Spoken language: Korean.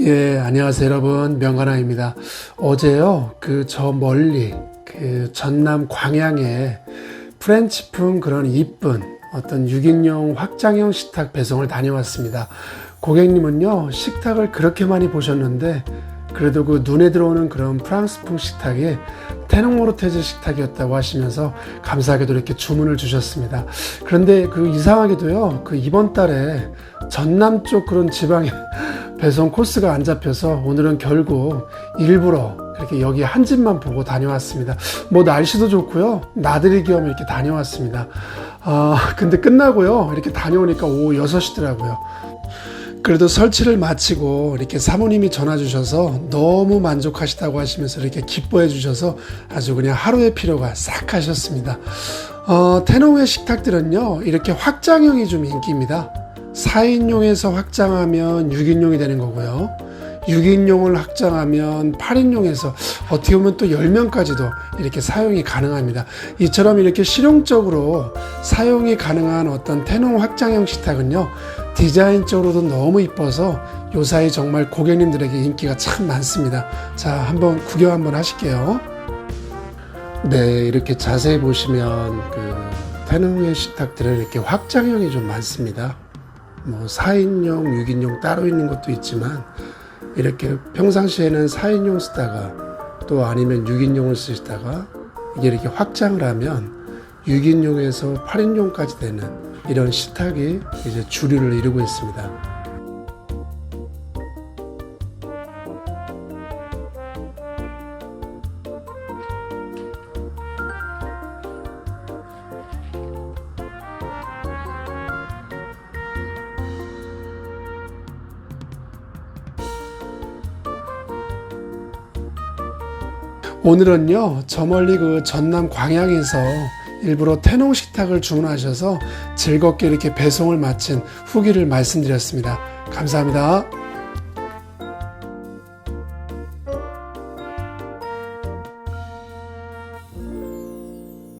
예, 안녕하세요, 여러분. 명관아입니다. 어제요, 그 저 멀리, 그 전남 광양에 프렌치풍 그런 이쁜 어떤 6인용 확장형 식탁 배송을 다녀왔습니다. 고객님은요, 식탁을 그렇게 많이 보셨는데, 그래도 그 눈에 들어오는 그런 프랑스풍 식탁이 테능모르테즈 식탁이었다고 하시면서 감사하게도 이렇게 주문을 주셨습니다. 그런데 그 이상하게도요, 그 이번 달에 전남 쪽 그런 지방에 배송 코스가 안 잡혀서 오늘은 결국 일부러 이렇게 여기 한 집만 보고 다녀왔습니다. 뭐 날씨도 좋고요. 나들이 겸 이렇게 다녀왔습니다. 아, 근데 끝나고요. 이렇게 다녀오니까 오후 6시더라고요. 그래도 설치를 마치고 이렇게 사모님이 전화 주셔서 너무 만족하시다고 하시면서 이렇게 기뻐해 주셔서 아주 그냥 하루의 피로가 싹 가셨습니다. 어, 테너웨 식탁들은요, 이렇게 확장형이 좀 인기입니다. 4인용에서 확장하면 6인용이 되는 거고요. 6인용을 확장하면 8인용에서 어떻게 보면 또 10명까지도 이렇게 사용이 가능합니다. 이처럼 이렇게 실용적으로 사용이 가능한 어떤 테농 확장형 식탁은요, 디자인적으로도 너무 이뻐서 요사이 정말 고객님들에게 인기가 참 많습니다. 자, 한번 구경 한번 하실게요. 네, 이렇게 자세히 보시면 그 테능의 식탁들은 이렇게 확장형이 좀 많습니다. 뭐 4인용, 6인용 따로 있는 것도 있지만 이렇게 평상시에는 4인용 쓰다가 또 아니면 6인용을 쓰시다가 이게 이렇게 확장을 하면 6인용에서 8인용까지 되는 이런 식탁이 이제 주류를 이루고 있습니다. 오늘은요, 저 멀리 그 전남 광양에서 일부러 태농 식탁을 주문하셔서 즐겁게 이렇게 배송을 마친 후기를 말씀드렸습니다. 감사합니다.